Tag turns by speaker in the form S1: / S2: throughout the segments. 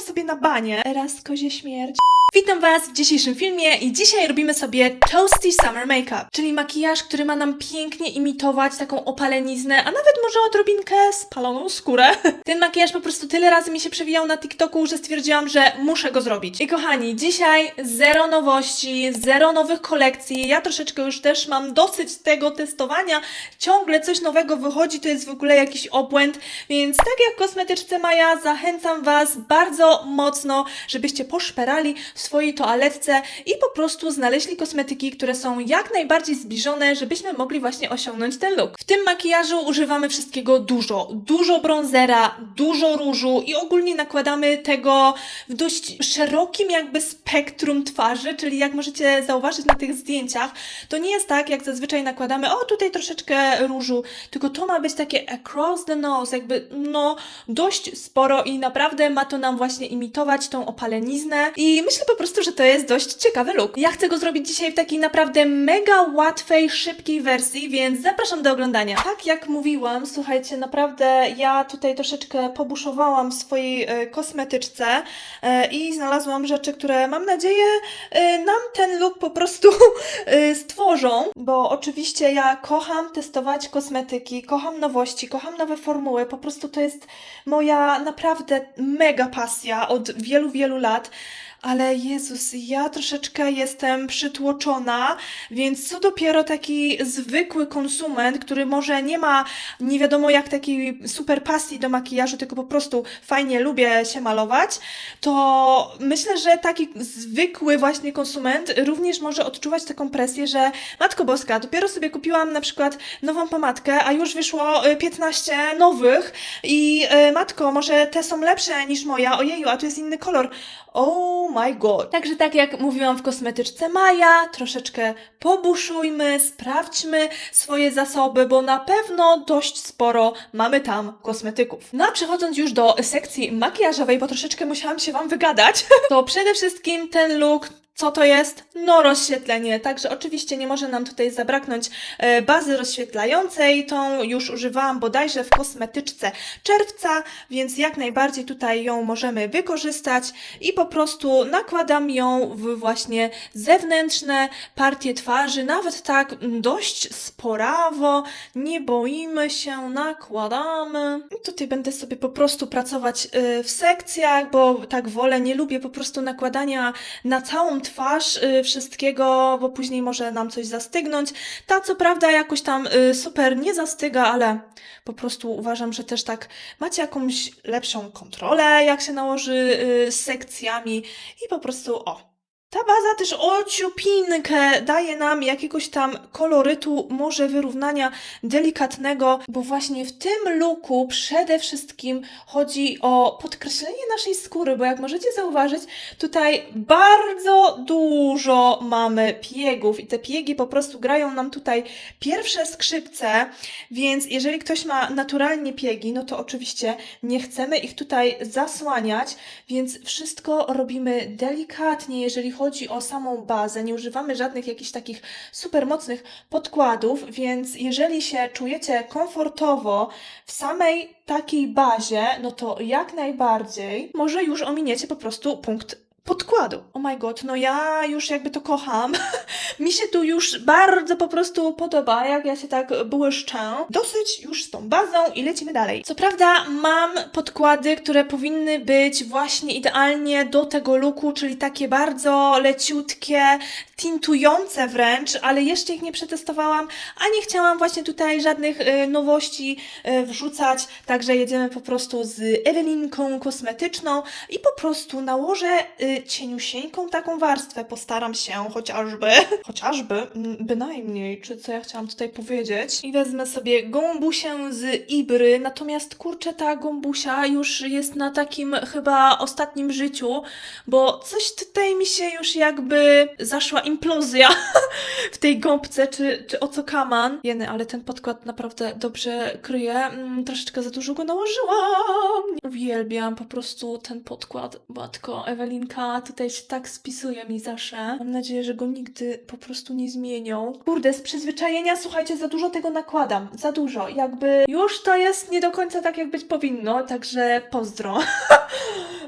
S1: Sobie na banie. Raz kozie śmierć. Witam Was w dzisiejszym filmie i dzisiaj robimy sobie Toasty Summer Makeup, czyli makijaż, który ma nam pięknie imitować taką opaleniznę, a nawet może odrobinkę spaloną skórę. Ten makijaż po prostu tyle razy mi się przewijał na TikToku, że stwierdziłam, że muszę go zrobić. I kochani, dzisiaj zero nowości, zero nowych kolekcji. Ja troszeczkę już też mam dosyć tego testowania. Ciągle coś nowego wychodzi, to jest w ogóle jakiś obłęd, więc tak jak kosmetyczce Maja, zachęcam Was bardzo mocno, żebyście poszperali swojej toaletce i po prostu znaleźli kosmetyki, które są jak najbardziej zbliżone, żebyśmy mogli właśnie osiągnąć ten look. W tym makijażu używamy wszystkiego dużo. Dużo bronzera, dużo różu i ogólnie nakładamy tego w dość szerokim jakby spektrum twarzy, czyli jak możecie zauważyć na tych zdjęciach, to nie jest tak, jak zazwyczaj nakładamy, o tutaj troszeczkę różu, tylko to ma być takie across the nose, jakby no dość sporo i naprawdę ma to nam właśnie imitować tą opaleniznę i myślę po prostu, że to jest dość ciekawy look. Ja chcę go zrobić dzisiaj w takiej naprawdę mega łatwej, szybkiej wersji, więc zapraszam do oglądania. Tak jak mówiłam, słuchajcie, naprawdę ja tutaj troszeczkę pobuszowałam w swojej e, kosmetyczce e, i znalazłam rzeczy, które mam nadzieję e, nam ten look po prostu stworzą, bo oczywiście ja kocham testować kosmetyki, kocham nowości, kocham nowe formuły, po prostu to jest moja naprawdę mega pasja od wielu, wielu lat. Ale Jezus, ja troszeczkę jestem przytłoczona, więc co dopiero taki zwykły konsument, który może nie ma nie wiadomo jak takiej super pasji do makijażu, tylko po prostu fajnie lubię się malować, to myślę, że taki zwykły właśnie konsument również może odczuwać taką presję, że Matko Boska, dopiero sobie kupiłam na przykład nową pomadkę, a już wyszło y, 15 nowych i y, matko, może te są lepsze niż moja, ojeju, a tu jest inny kolor. Oh my god. Także tak jak mówiłam w kosmetyczce Maja, troszeczkę pobuszujmy, sprawdźmy swoje zasoby, bo na pewno dość sporo mamy tam kosmetyków. No a przechodząc już do sekcji makijażowej, bo troszeczkę musiałam się Wam wygadać, to przede wszystkim ten look co to jest? No rozświetlenie, także oczywiście nie może nam tutaj zabraknąć e, bazy rozświetlającej, tą już używałam bodajże w kosmetyczce czerwca, więc jak najbardziej tutaj ją możemy wykorzystać. I po prostu nakładam ją w właśnie zewnętrzne partie twarzy, nawet tak dość sporawo, nie boimy się, nakładamy. I tutaj będę sobie po prostu pracować e, w sekcjach, bo tak wolę, nie lubię po prostu nakładania na całą twarz y, wszystkiego, bo później może nam coś zastygnąć. Ta co prawda jakoś tam y, super nie zastyga, ale po prostu uważam, że też tak macie jakąś lepszą kontrolę, jak się nałoży y, z sekcjami i po prostu o. Ta baza też ociupinkę daje nam jakiegoś tam kolorytu, może wyrównania delikatnego, bo właśnie w tym looku przede wszystkim chodzi o podkreślenie naszej skóry, bo jak możecie zauważyć, tutaj bardzo dużo mamy piegów i te piegi po prostu grają nam tutaj pierwsze skrzypce, więc jeżeli ktoś ma naturalnie piegi, no to oczywiście nie chcemy ich tutaj zasłaniać, więc wszystko robimy delikatnie, jeżeli chodzi o samą bazę, nie używamy żadnych jakichś takich super mocnych podkładów, więc jeżeli się czujecie komfortowo w samej takiej bazie, no to jak najbardziej może już ominiecie po prostu punkt podkładu. Oh my god, no ja już jakby to kocham. Mi się tu już bardzo po prostu podoba, jak ja się tak błyszczę. Dosyć już z tą bazą i lecimy dalej. Co prawda mam podkłady, które powinny być właśnie idealnie do tego looku, czyli takie bardzo leciutkie, tintujące wręcz, ale jeszcze ich nie przetestowałam, a nie chciałam właśnie tutaj żadnych y, nowości y, wrzucać, także jedziemy po prostu z Ewelinką kosmetyczną i po prostu nałożę y, cieniusieńką taką warstwę, postaram się chociażby, chociażby, bynajmniej, czy co ja chciałam tutaj powiedzieć. I wezmę sobie gąbusię z Ibry, natomiast kurczę, ta gąbusia już jest na takim chyba ostatnim życiu, bo coś tutaj mi się już jakby zaszła implozja w tej gąbce, czy, czy o co kaman. Jeny, ale ten podkład naprawdę dobrze kryje. Mm, troszeczkę za dużo go nałożyłam. Uwielbiam po prostu ten podkład. Matko, Ewelinka tutaj się tak spisuje mi zawsze. Mam nadzieję, że go nigdy po prostu nie zmienią. Kurde, z przyzwyczajenia, słuchajcie, za dużo tego nakładam. Za dużo. Jakby już to jest nie do końca tak, jak być powinno, także pozdro.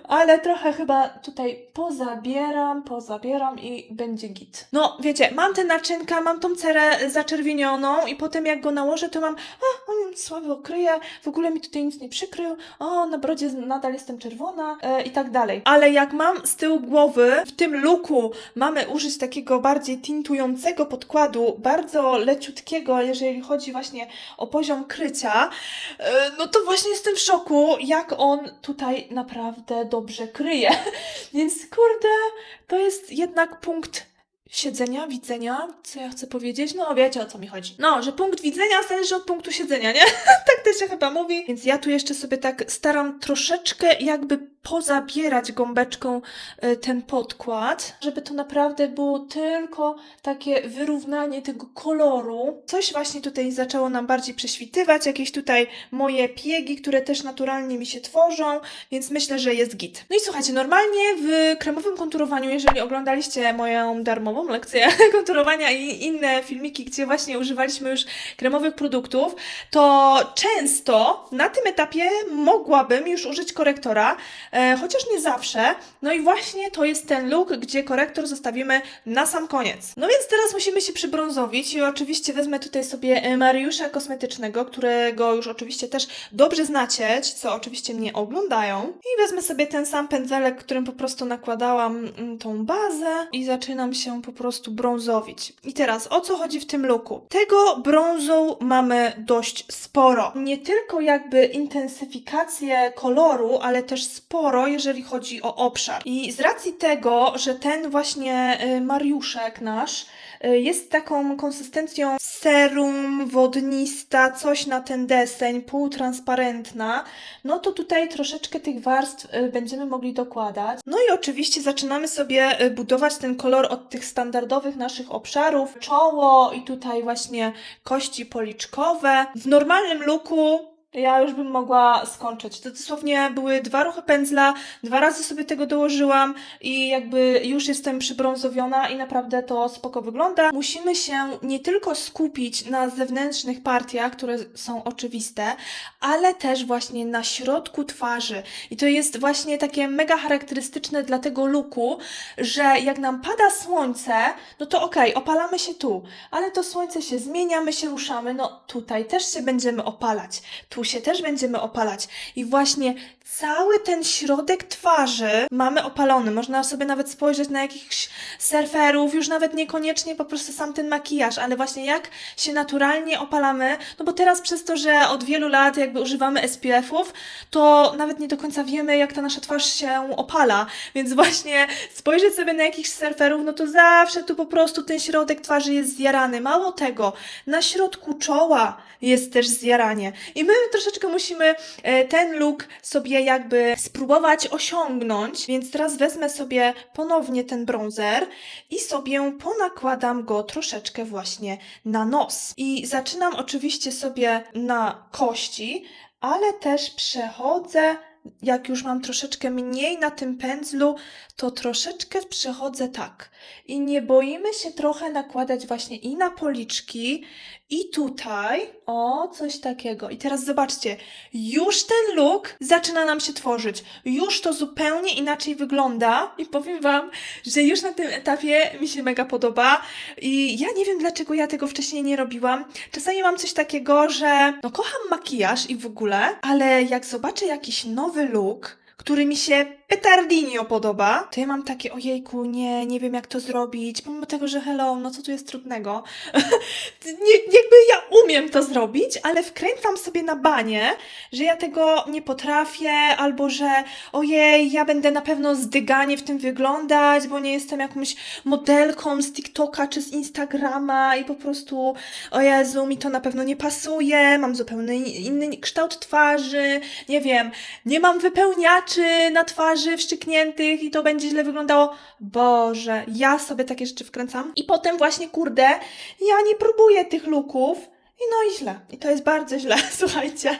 S1: ale trochę chyba tutaj pozabieram, pozabieram i będzie git. No, wiecie, mam te naczynka, mam tą cerę zaczerwienioną i potem jak go nałożę, to mam, a, on słabo kryje, w ogóle mi tutaj nic nie przykrył, o, na brodzie nadal jestem czerwona e, i tak dalej. Ale jak mam z tyłu głowy, w tym luku mamy użyć takiego bardziej tintującego podkładu, bardzo leciutkiego, jeżeli chodzi właśnie o poziom krycia, e, no to właśnie jestem w szoku, jak on tutaj naprawdę dobrze kryje. Więc kurde, to jest jednak punkt siedzenia, widzenia, co ja chcę powiedzieć? No wiecie o co mi chodzi. No, że punkt widzenia zależy od punktu siedzenia, nie? tak to się chyba mówi. Więc ja tu jeszcze sobie tak staram troszeczkę jakby pozabierać gąbeczką e, ten podkład, żeby to naprawdę było tylko takie wyrównanie tego koloru. Coś właśnie tutaj zaczęło nam bardziej prześwitywać, jakieś tutaj moje piegi, które też naturalnie mi się tworzą, więc myślę, że jest git. No i słuchajcie, normalnie w kremowym konturowaniu, jeżeli oglądaliście moją darmową lekcję konturowania i inne filmiki, gdzie właśnie używaliśmy już kremowych produktów, to często na tym etapie mogłabym już użyć korektora, chociaż nie zawsze. No i właśnie to jest ten look, gdzie korektor zostawimy na sam koniec. No więc teraz musimy się przybrązowić i oczywiście wezmę tutaj sobie e, Mariusza Kosmetycznego, którego już oczywiście też dobrze znacie, ci, co oczywiście mnie oglądają. I wezmę sobie ten sam pędzelek, którym po prostu nakładałam mm, tą bazę i zaczynam się po prostu brązowić. I teraz o co chodzi w tym looku? Tego brązu mamy dość sporo. Nie tylko jakby intensyfikację koloru, ale też sporo, jeżeli chodzi o obszar. I z racji tego, że ten właśnie y, Mariuszek nasz y, jest taką konsystencją serum, wodnista, coś na ten deseń, półtransparentna, no to tutaj troszeczkę tych warstw y, będziemy mogli dokładać. No i oczywiście zaczynamy sobie budować ten kolor od tych standardowych naszych obszarów. Czoło i tutaj właśnie kości policzkowe. W normalnym looku ja już bym mogła skończyć. To dosłownie były dwa ruchy pędzla, dwa razy sobie tego dołożyłam i jakby już jestem przybrązowiona i naprawdę to spoko wygląda. Musimy się nie tylko skupić na zewnętrznych partiach, które są oczywiste, ale też właśnie na środku twarzy. I to jest właśnie takie mega charakterystyczne dla tego looku, że jak nam pada słońce, no to okej, opalamy się tu, ale to słońce się zmienia, my się ruszamy, no tutaj też się będziemy opalać, tu się też będziemy opalać. I właśnie cały ten środek twarzy mamy opalony. Można sobie nawet spojrzeć na jakichś surferów, już nawet niekoniecznie po prostu sam ten makijaż, ale właśnie jak się naturalnie opalamy, no bo teraz przez to, że od wielu lat jakby używamy SPF-ów, to nawet nie do końca wiemy, jak ta nasza twarz się opala, więc właśnie spojrzeć sobie na jakichś surferów, no to zawsze tu po prostu ten środek twarzy jest zjarany. Mało tego, na środku czoła jest też zjaranie. I my troszeczkę musimy e, ten look sobie jakby spróbować osiągnąć, więc teraz wezmę sobie ponownie ten bronzer i sobie ponakładam go troszeczkę właśnie na nos. I zaczynam oczywiście sobie na kości, ale też przechodzę, jak już mam troszeczkę mniej na tym pędzlu, to troszeczkę przechodzę tak. I nie boimy się trochę nakładać właśnie i na policzki, i tutaj, o, coś takiego. I teraz zobaczcie, już ten look zaczyna nam się tworzyć. Już to zupełnie inaczej wygląda i powiem Wam, że już na tym etapie mi się mega podoba i ja nie wiem, dlaczego ja tego wcześniej nie robiłam. Czasami mam coś takiego, że no kocham makijaż i w ogóle, ale jak zobaczę jakiś nowy look, który mi się petardinio podoba, to ja mam takie, ojejku, nie, nie wiem jak to zrobić, pomimo tego, że hello, no co tu jest trudnego? nie, jakby ja umiem to zrobić, ale wkręcam sobie na banie, że ja tego nie potrafię, albo że ojej, ja będę na pewno zdyganie w tym wyglądać, bo nie jestem jakąś modelką z TikToka czy z Instagrama i po prostu, o Jezu, mi to na pewno nie pasuje, mam zupełnie inny kształt twarzy, nie wiem, nie mam wypełniaczy na twarzy wszczykniętych i to będzie źle wyglądało. Boże, ja sobie takie rzeczy wkręcam. I potem właśnie, kurde, ja nie próbuję tych looków. I no i źle. I to jest bardzo źle, słuchajcie.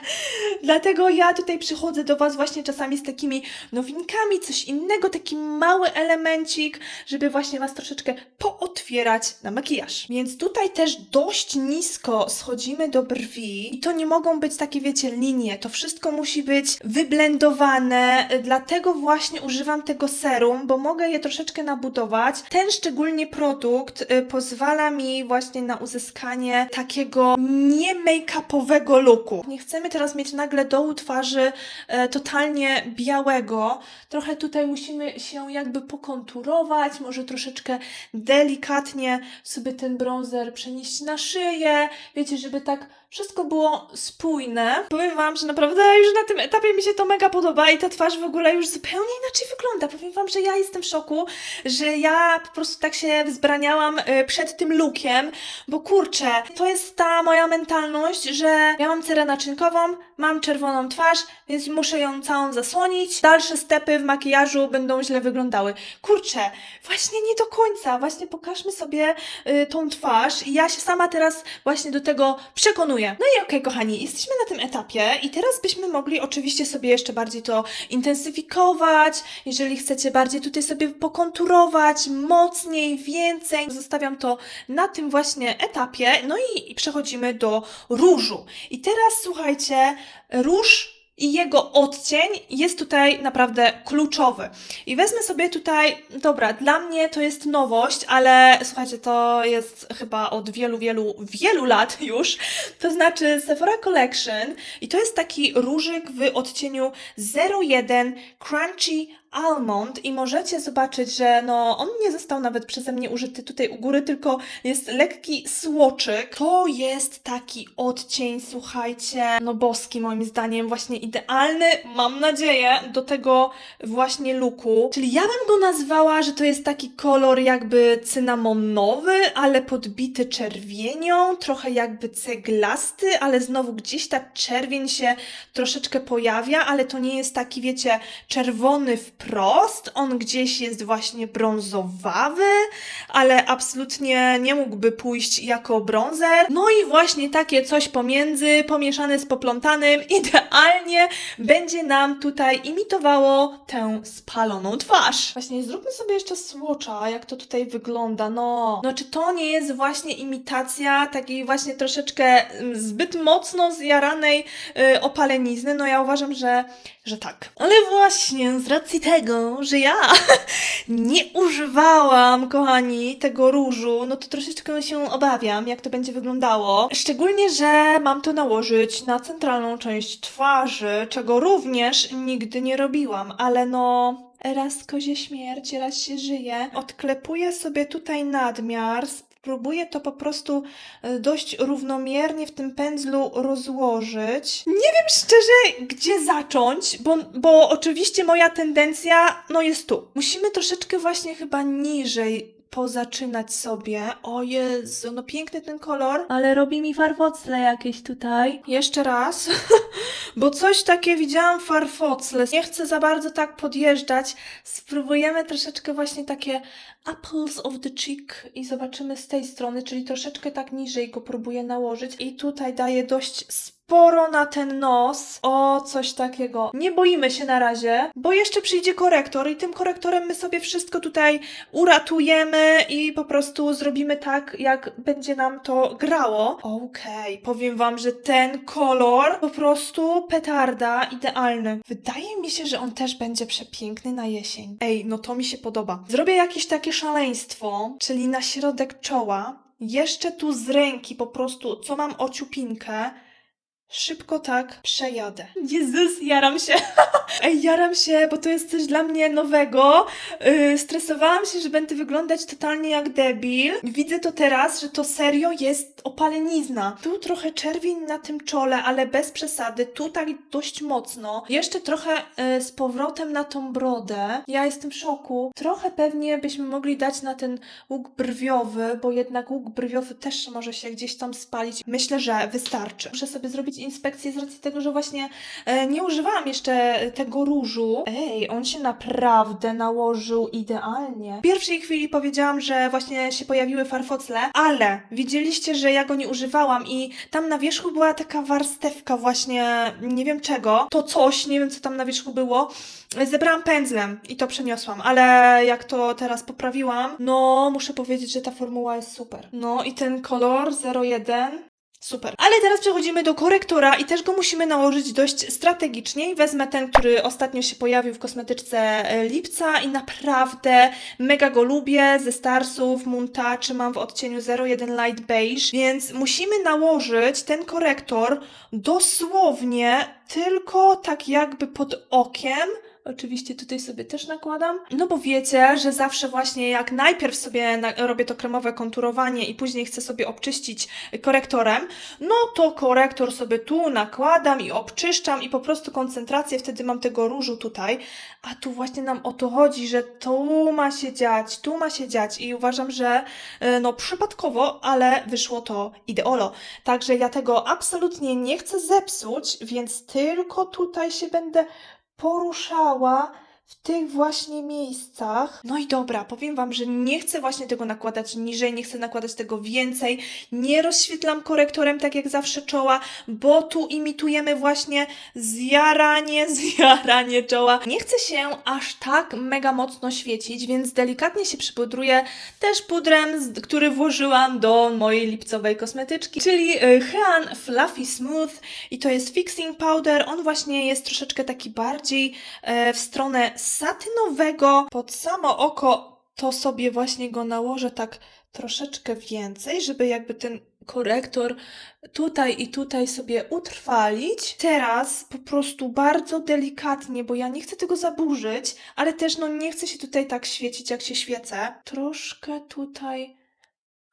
S1: Dlatego ja tutaj przychodzę do Was właśnie czasami z takimi nowinkami, coś innego, taki mały elemencik, żeby właśnie Was troszeczkę pootwierać na makijaż. Więc tutaj też dość nisko schodzimy do brwi i to nie mogą być takie, wiecie, linie. To wszystko musi być wyblendowane, dlatego właśnie używam tego serum, bo mogę je troszeczkę nabudować. Ten szczególnie produkt y, pozwala mi właśnie na uzyskanie takiego nie make-upowego looku. Nie chcemy teraz mieć nagle dołu twarzy e, totalnie białego. Trochę tutaj musimy się jakby pokonturować, może troszeczkę delikatnie sobie ten bronzer przenieść na szyję. Wiecie, żeby tak wszystko było spójne. Powiem Wam, że naprawdę już na tym etapie mi się to mega podoba i ta twarz w ogóle już zupełnie inaczej wygląda. Powiem Wam, że ja jestem w szoku, że ja po prostu tak się wzbraniałam e, przed tym lookiem, bo kurczę, to jest ta moja mentalność, że ja mam cerę naczynkową, mam czerwoną twarz, więc muszę ją całą zasłonić. Dalsze stepy w makijażu będą źle wyglądały. Kurczę, właśnie nie do końca. Właśnie pokażmy sobie y, tą twarz i ja się sama teraz właśnie do tego przekonuję. No i okej, kochani, jesteśmy na tym etapie i teraz byśmy mogli oczywiście sobie jeszcze bardziej to intensyfikować. Jeżeli chcecie bardziej tutaj sobie pokonturować, mocniej, więcej, zostawiam to na tym właśnie etapie. No i przechodzimy do różu. I teraz słuchajcie, róż i jego odcień jest tutaj naprawdę kluczowy. I wezmę sobie tutaj, dobra, dla mnie to jest nowość, ale słuchajcie, to jest chyba od wielu, wielu, wielu lat już. To znaczy Sephora Collection i to jest taki różyk w odcieniu 01 Crunchy Almond i możecie zobaczyć, że no on nie został nawet przeze mnie użyty tutaj u góry, tylko jest lekki słoczyk. To jest taki odcień, słuchajcie, no boski moim zdaniem, właśnie idealny, mam nadzieję, do tego właśnie looku. Czyli ja bym go nazwała, że to jest taki kolor jakby cynamonowy, ale podbity czerwienią, trochę jakby ceglasty, ale znowu gdzieś ta czerwień się troszeczkę pojawia, ale to nie jest taki, wiecie, czerwony wprost, on gdzieś jest właśnie brązowawy, ale absolutnie nie mógłby pójść jako bronzer. No i właśnie takie coś pomiędzy, pomieszane z poplątanym, idealnie będzie nam tutaj imitowało tę spaloną twarz. Właśnie zróbmy sobie jeszcze swatcha, jak to tutaj wygląda, no. No czy to nie jest właśnie imitacja takiej właśnie troszeczkę mm, zbyt mocno zjaranej y, opalenizny? No ja uważam, że, że tak. Ale właśnie z racji tego, że ja nie używałam, kochani, tego różu, no to troszeczkę się obawiam, jak to będzie wyglądało. Szczególnie, że mam to nałożyć na centralną część twarzy, czego również nigdy nie robiłam, ale no. Raz kozie śmierć, raz się żyje. Odklepuję sobie tutaj nadmiar, spróbuję to po prostu e, dość równomiernie w tym pędzlu rozłożyć. Nie wiem szczerze, gdzie zacząć, bo, bo oczywiście moja tendencja, no jest tu. Musimy troszeczkę właśnie chyba niżej pozaczynać sobie. O Jezu, no piękny ten kolor, ale robi mi farfocle jakieś tutaj. Jeszcze raz, bo coś takie widziałam farfocle. Nie chcę za bardzo tak podjeżdżać. Spróbujemy troszeczkę właśnie takie apples of the cheek i zobaczymy z tej strony, czyli troszeczkę tak niżej go próbuję nałożyć i tutaj daję dość sporo na ten nos. O, coś takiego. Nie boimy się na razie, bo jeszcze przyjdzie korektor i tym korektorem my sobie wszystko tutaj uratujemy i po prostu zrobimy tak, jak będzie nam to grało. Okej, powiem wam, że ten kolor po prostu petarda, idealny. Wydaje mi się, że on też będzie przepiękny na jesień. Ej, no to mi się podoba. Zrobię jakieś takie szaleństwo, czyli na środek czoła. Jeszcze tu z ręki po prostu, co mam ociupinkę, Szybko tak przejadę. Jezus, jaram się. Ej, jaram się, bo to jest coś dla mnie nowego. Yy, stresowałam się, że będę wyglądać totalnie jak debil. Widzę to teraz, że to serio jest opalenizna. Tu trochę czerwień na tym czole, ale bez przesady. Tu tak dość mocno. Jeszcze trochę yy, z powrotem na tą brodę. Ja jestem w szoku. Trochę pewnie byśmy mogli dać na ten łuk brwiowy, bo jednak łuk brwiowy też może się gdzieś tam spalić. Myślę, że wystarczy. Muszę sobie zrobić inspekcję z racji tego, że właśnie e, nie używałam jeszcze tego różu. Ej, on się naprawdę nałożył idealnie. W pierwszej chwili powiedziałam, że właśnie się pojawiły farfocle, ale widzieliście, że ja go nie używałam i tam na wierzchu była taka warstewka właśnie, nie wiem czego, to coś, nie wiem co tam na wierzchu było, zebrałam pędzlem i to przeniosłam, ale jak to teraz poprawiłam, no muszę powiedzieć, że ta formuła jest super. No i ten kolor 01 Super. Ale teraz przechodzimy do korektora i też go musimy nałożyć dość strategicznie. Wezmę ten, który ostatnio się pojawił w kosmetyczce e, lipca i naprawdę mega go lubię. Ze Starsów, Muntouch mam w odcieniu 01 Light Beige, więc musimy nałożyć ten korektor dosłownie tylko tak jakby pod okiem. Oczywiście tutaj sobie też nakładam. No bo wiecie, że zawsze właśnie jak najpierw sobie robię to kremowe konturowanie i później chcę sobie obczyścić korektorem, no to korektor sobie tu nakładam i obczyszczam i po prostu koncentrację wtedy mam tego różu tutaj. A tu właśnie nam o to chodzi, że tu ma się dziać, tu ma się dziać i uważam, że e, no przypadkowo, ale wyszło to ideolo. Także ja tego absolutnie nie chcę zepsuć, więc tylko tutaj się będę poruszała w tych właśnie miejscach. No i dobra, powiem Wam, że nie chcę właśnie tego nakładać niżej, nie chcę nakładać tego więcej. Nie rozświetlam korektorem tak jak zawsze czoła, bo tu imitujemy właśnie zjaranie, zjaranie czoła. Nie chcę się aż tak mega mocno świecić, więc delikatnie się przypudruję też pudrem, który włożyłam do mojej lipcowej kosmetyczki, czyli y, Hean Fluffy Smooth i to jest fixing powder. On właśnie jest troszeczkę taki bardziej e, w stronę satynowego. Pod samo oko to sobie właśnie go nałożę tak troszeczkę więcej, żeby jakby ten korektor tutaj i tutaj sobie utrwalić. Teraz po prostu bardzo delikatnie, bo ja nie chcę tego zaburzyć, ale też no nie chcę się tutaj tak świecić, jak się świecę. Troszkę tutaj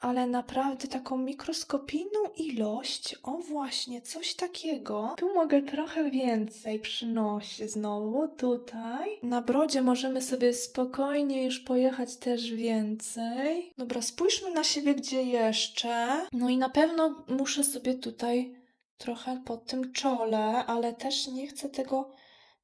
S1: ale naprawdę taką mikroskopijną ilość, o właśnie, coś takiego. Tu mogę trochę więcej przynosić znowu, tutaj. Na brodzie możemy sobie spokojnie już pojechać też więcej. Dobra, spójrzmy na siebie, gdzie jeszcze. No i na pewno muszę sobie tutaj trochę po tym czole, ale też nie chcę tego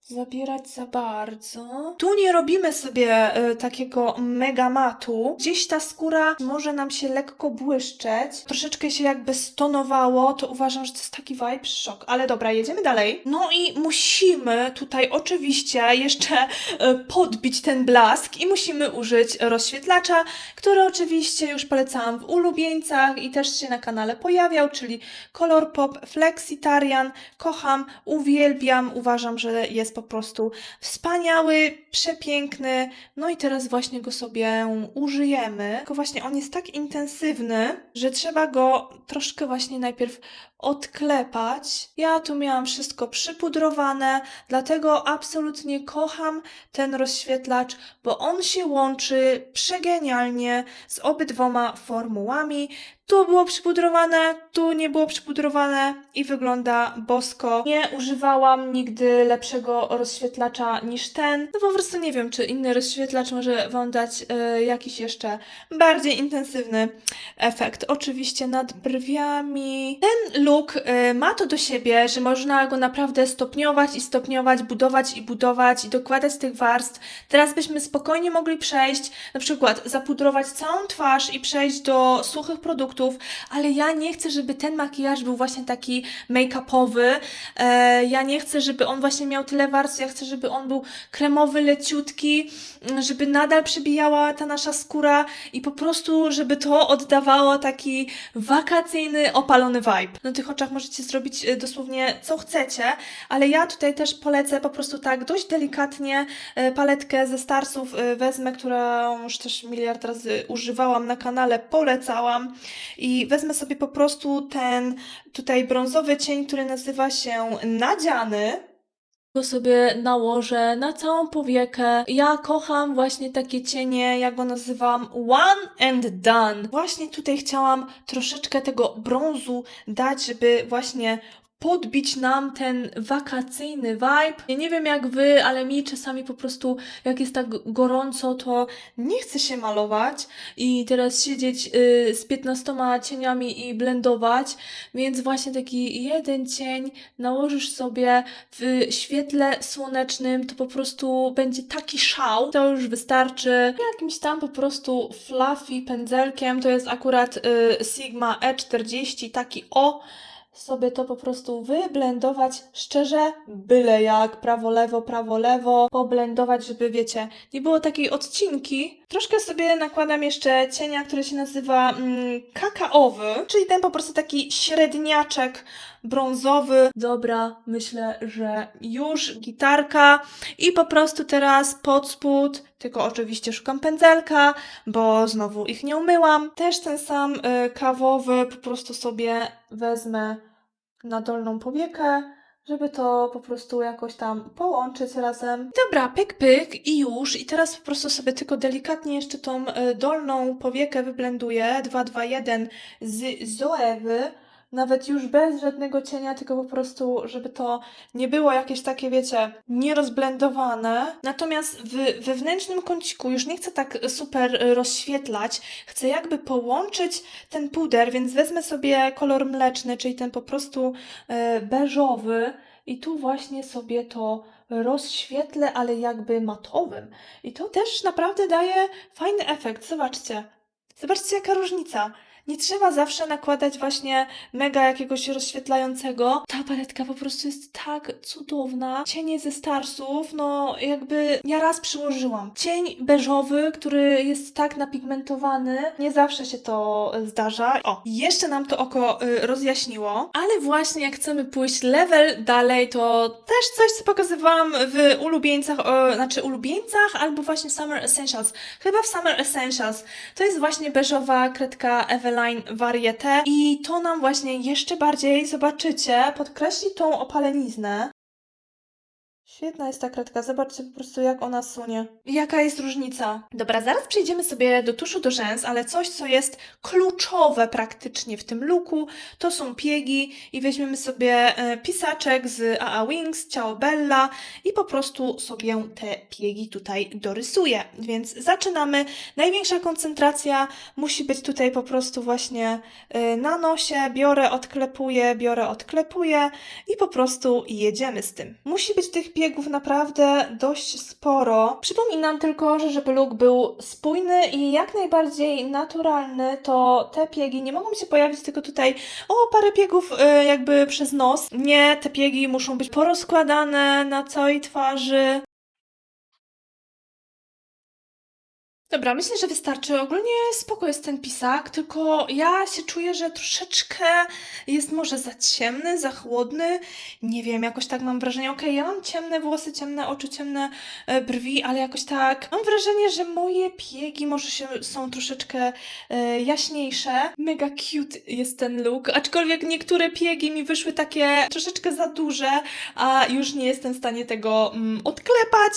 S1: zabierać za bardzo. Tu nie robimy sobie y, takiego mega matu. Gdzieś ta skóra może nam się lekko błyszczeć. Troszeczkę się jakby stonowało, to uważam, że to jest taki vibe szok. Ale dobra, jedziemy dalej. No i musimy tutaj oczywiście jeszcze y, podbić ten blask i musimy użyć rozświetlacza, który oczywiście już polecałam w ulubieńcach i też się na kanale pojawiał, czyli Color Pop Flexitarian. Kocham, uwielbiam, uważam, że jest po prostu wspaniały, przepiękny. No i teraz właśnie go sobie użyjemy. Tylko właśnie on jest tak intensywny, że trzeba go troszkę właśnie najpierw odklepać. Ja tu miałam wszystko przypudrowane, dlatego absolutnie kocham ten rozświetlacz, bo on się łączy przegenialnie z obydwoma formułami. Tu było przypudrowane, tu nie było przypudrowane i wygląda bosko. Nie używałam nigdy lepszego rozświetlacza niż ten. No po prostu nie wiem, czy inny rozświetlacz może wam dać e, jakiś jeszcze bardziej intensywny efekt. Oczywiście nad brwiami. Ten look e, ma to do siebie, że można go naprawdę stopniować i stopniować, budować i budować i dokładać tych warstw. Teraz byśmy spokojnie mogli przejść, na przykład zapudrować całą twarz i przejść do suchych produktów, ale ja nie chcę, żeby ten makijaż był właśnie taki make-upowy. E, ja nie chcę, żeby on właśnie miał tyle warstw, ja chcę, żeby on był kremowy, leciutki, mm, żeby nadal przebijała ta nasza skóra i po prostu, żeby to oddawało taki wakacyjny, opalony vibe. Na tych oczach możecie zrobić e, dosłownie co chcecie, ale ja tutaj też polecę po prostu tak dość delikatnie e, paletkę ze Starsów e, wezmę, którą już też miliard razy używałam na kanale, polecałam i wezmę sobie po prostu ten tutaj brązowy cień, który nazywa się Nadziany. Go sobie nałożę na całą powiekę. Ja kocham właśnie takie cienie, ja go nazywam One and Done. Właśnie tutaj chciałam troszeczkę tego brązu dać, żeby właśnie podbić nam ten wakacyjny vibe. Ja nie wiem jak wy, ale mi czasami po prostu jak jest tak gorąco, to nie chce się malować i teraz siedzieć y, z 15 cieniami i blendować, więc właśnie taki jeden cień nałożysz sobie w świetle słonecznym, to po prostu będzie taki szał. To już wystarczy. Jakimś tam po prostu fluffy pędzelkiem, to jest akurat y, Sigma E40, taki o sobie to po prostu wyblendować szczerze, byle jak, prawo, lewo, prawo, lewo, poblendować, żeby wiecie, nie było takiej odcinki. Troszkę sobie nakładam jeszcze cienia, który się nazywa mm, kakaowy, czyli ten po prostu taki średniaczek brązowy. Dobra, myślę, że już gitarka i po prostu teraz pod spód, tylko oczywiście szukam pędzelka, bo znowu ich nie umyłam. Też ten sam y, kawowy po prostu sobie wezmę na dolną powiekę, żeby to po prostu jakoś tam połączyć razem. Dobra, pyk, pyk i już. I teraz po prostu sobie tylko delikatnie jeszcze tą y, dolną powiekę wyblenduję. 2, 2, 1 z Zoewy. Nawet już bez żadnego cienia, tylko po prostu, żeby to nie było jakieś takie, wiecie, nierozblendowane. Natomiast w wewnętrznym kąciku już nie chcę tak super rozświetlać. Chcę jakby połączyć ten puder, więc wezmę sobie kolor mleczny, czyli ten po prostu e, beżowy i tu właśnie sobie to rozświetlę, ale jakby matowym. I to też naprawdę daje fajny efekt. Zobaczcie. Zobaczcie, jaka różnica. Nie trzeba zawsze nakładać właśnie mega jakiegoś rozświetlającego. Ta paletka po prostu jest tak cudowna. Cienie ze Starsów, no jakby ja raz przyłożyłam. Cień beżowy, który jest tak napigmentowany. Nie zawsze się to zdarza. O, jeszcze nam to oko y, rozjaśniło. Ale właśnie jak chcemy pójść level dalej, to też coś, co pokazywałam w ulubieńcach, o, znaczy ulubieńcach albo właśnie Summer Essentials. Chyba w Summer Essentials. To jest właśnie beżowa kredka Eveline Varieté i to nam właśnie jeszcze bardziej, zobaczycie, podkreśli tą opaleniznę. Świetna jest ta kredka, zobaczcie po prostu jak ona sunie. Jaka jest różnica? Dobra, zaraz przejdziemy sobie do tuszu do rzęs, ale coś, co jest kluczowe praktycznie w tym looku, to są piegi i weźmiemy sobie e, pisaczek z AA Wings, Ciao Bella i po prostu sobie te piegi tutaj dorysuję. Więc zaczynamy. Największa koncentracja musi być tutaj po prostu właśnie e, na nosie. Biorę, odklepuję, biorę, odklepuję i po prostu jedziemy z tym. Musi być tych biegów naprawdę dość sporo. Przypominam tylko, że żeby look był spójny i jak najbardziej naturalny, to te piegi nie mogą się pojawić tylko tutaj o parę piegów y, jakby przez nos. Nie, te piegi muszą być porozkładane na całej twarzy. Dobra, myślę, że wystarczy. Ogólnie spoko jest ten pisak, tylko ja się czuję, że troszeczkę jest może za ciemny, za chłodny. Nie wiem, jakoś tak mam wrażenie. Okej, ja mam ciemne włosy, ciemne oczy, ciemne e, brwi, ale jakoś tak mam wrażenie, że moje piegi może się są troszeczkę e, jaśniejsze. Mega cute jest ten look, aczkolwiek niektóre piegi mi wyszły takie troszeczkę za duże, a już nie jestem w stanie tego mm, odklepać,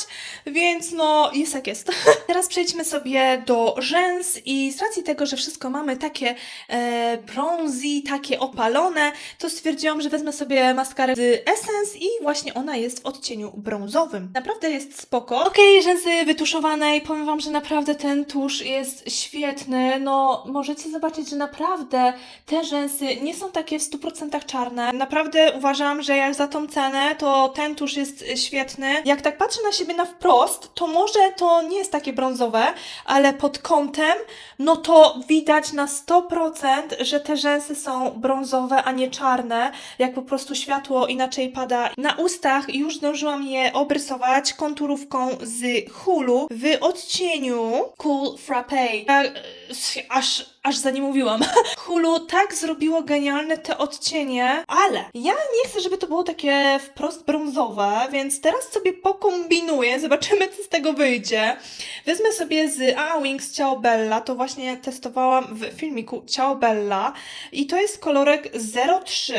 S1: więc no jest jak jest. Teraz przejdźmy sobie do rzęs i z racji tego, że wszystko mamy takie e, bronzy, takie opalone, to stwierdziłam, że wezmę sobie maskarę z Essence i właśnie ona jest w odcieniu brązowym. Naprawdę jest spoko. Okej, rzęsy wytuszowane i powiem Wam, że naprawdę ten tusz jest świetny. No, możecie zobaczyć, że naprawdę te rzęsy nie są takie w 100% czarne. Naprawdę uważam, że jak za tą cenę, to ten tusz jest świetny. Jak tak patrzę na siebie na wprost, to może to nie jest takie brązowe, ale pod kątem, no to widać na 100%, że te rzęsy są brązowe, a nie czarne, jak po prostu światło inaczej pada. Na ustach już zdążyłam je obrysować konturówką z Hulu w odcieniu Cool Frappe. E, aż, aż za nie mówiłam. Hulu tak zrobiło genialne te odcienie, ale ja nie chcę, żeby to było takie wprost brązowe, więc teraz sobie pokombinuję, zobaczymy co z tego wyjdzie. Wezmę sobie z AA Wings Ciao Bella, to właśnie testowałam w filmiku Ciao Bella i to jest kolorek 03.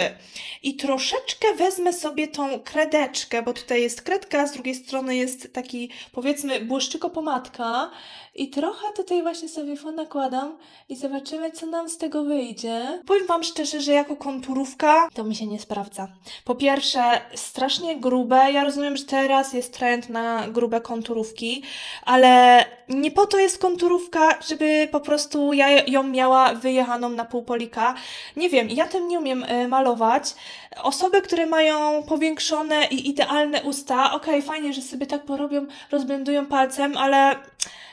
S1: I troszeczkę wezmę sobie tą kredeczkę, bo tutaj jest kredka, z drugiej strony jest taki powiedzmy błyszczyko pomadka i trochę tutaj właśnie sobie nakładam i zobaczymy co nam z tego wyjdzie. Powiem wam szczerze, że jako konturówka to mi się nie sprawdza. Po pierwsze, strasznie grube. Ja rozumiem, że teraz jest trend na grube konturówki, ale nie po to jest konturówka, żeby po prostu ja ją miała wyjechaną na pół polika. Nie wiem, ja tym nie umiem e, malować. Osoby, które mają powiększone i idealne usta, okej, fajnie, że sobie tak porobią, rozblendują palcem, ale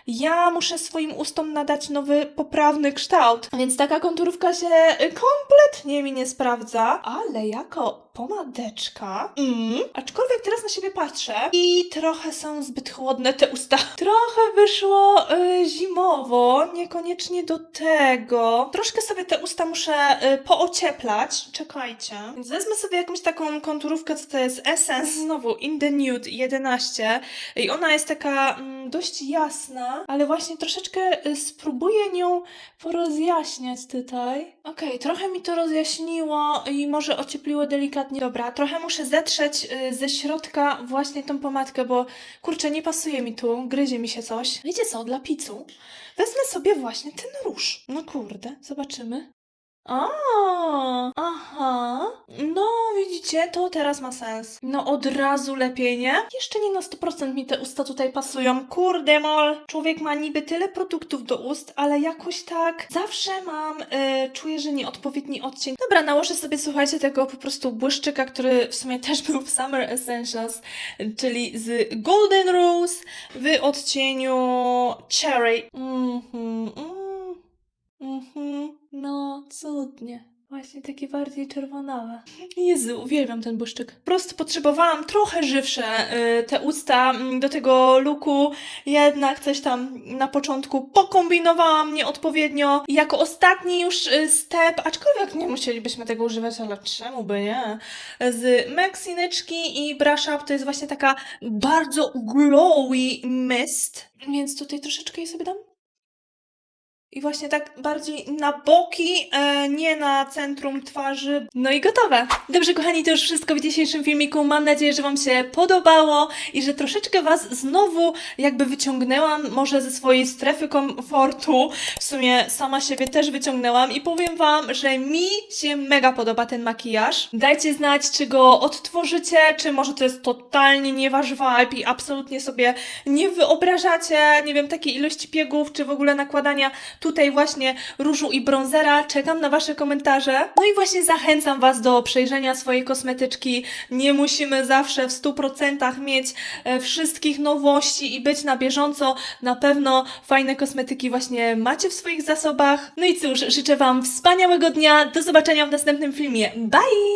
S1: ja muszę swoim ustom nadać nowy, poprawny kształt. Więc taka konturówka się y, kompletnie mi nie sprawdza, ale jako pomadeczka, mm, aczkolwiek teraz na siebie patrzę i trochę są zbyt chłodne te usta. Trochę wyszło y, zimowo, niekoniecznie do tego. Troszkę sobie te usta muszę y, poocieplać. Czekajcie. Więc wezmę sobie jakąś taką konturówkę, co to jest Essence, znowu In the Nude 11 i ona jest taka mm, dość jasna, ale właśnie troszeczkę y, spróbuję nią porozjaśniać tutaj. Okej, trochę mi to rozjaśniło i może ociepliło delikatnie. Dobra, trochę muszę zetrzeć y, ze środka właśnie tą pomadkę, bo kurczę, nie pasuje mi tu, gryzie mi się coś. Wiecie co, dla picu wezmę sobie właśnie ten róż. No kurde, zobaczymy. A, aha. No, widzicie, to teraz ma sens. No, od razu lepiej, nie? Jeszcze nie na 100% mi te usta tutaj pasują. Kurde, mol. Człowiek ma niby tyle produktów do ust, ale jakoś tak zawsze mam, e, czuję, że nieodpowiedni odcień. Dobra, nałożę sobie, słuchajcie, tego po prostu błyszczyka, który w sumie też był w Summer Essentials, czyli z Golden Rose w odcieniu Cherry. Mhm, mm. Mhm, no cudnie. Właśnie takie bardziej czerwonawe. Jezu, uwielbiam ten błyszczyk. Po prostu potrzebowałam trochę żywsze y, te usta mm, do tego luku. Jednak coś tam na początku pokombinowałam nieodpowiednio. Jako ostatni już y, step, aczkolwiek nie musielibyśmy tego używać, ale czemu by nie? Z Meksineczki i Brush Up to jest właśnie taka bardzo glowy mist. Więc tutaj troszeczkę jej sobie dam. I właśnie tak bardziej na boki, e, nie na centrum twarzy. No i gotowe. Dobrze, kochani, to już wszystko w dzisiejszym filmiku. Mam nadzieję, że Wam się podobało i że troszeczkę Was znowu jakby wyciągnęłam, może ze swojej strefy komfortu. W sumie sama siebie też wyciągnęłam i powiem Wam, że mi się mega podoba ten makijaż. Dajcie znać, czy go odtworzycie, czy może to jest totalnie nie Wasz vibe i absolutnie sobie nie wyobrażacie, nie wiem, takiej ilości piegów, czy w ogóle nakładania tutaj właśnie różu i bronzera. Czekam na Wasze komentarze. No i właśnie zachęcam Was do przejrzenia swojej kosmetyczki. Nie musimy zawsze w 100% mieć e, wszystkich nowości i być na bieżąco. Na pewno fajne kosmetyki właśnie macie w swoich zasobach. No i cóż, życzę Wam wspaniałego dnia. Do zobaczenia w następnym filmie. Bye!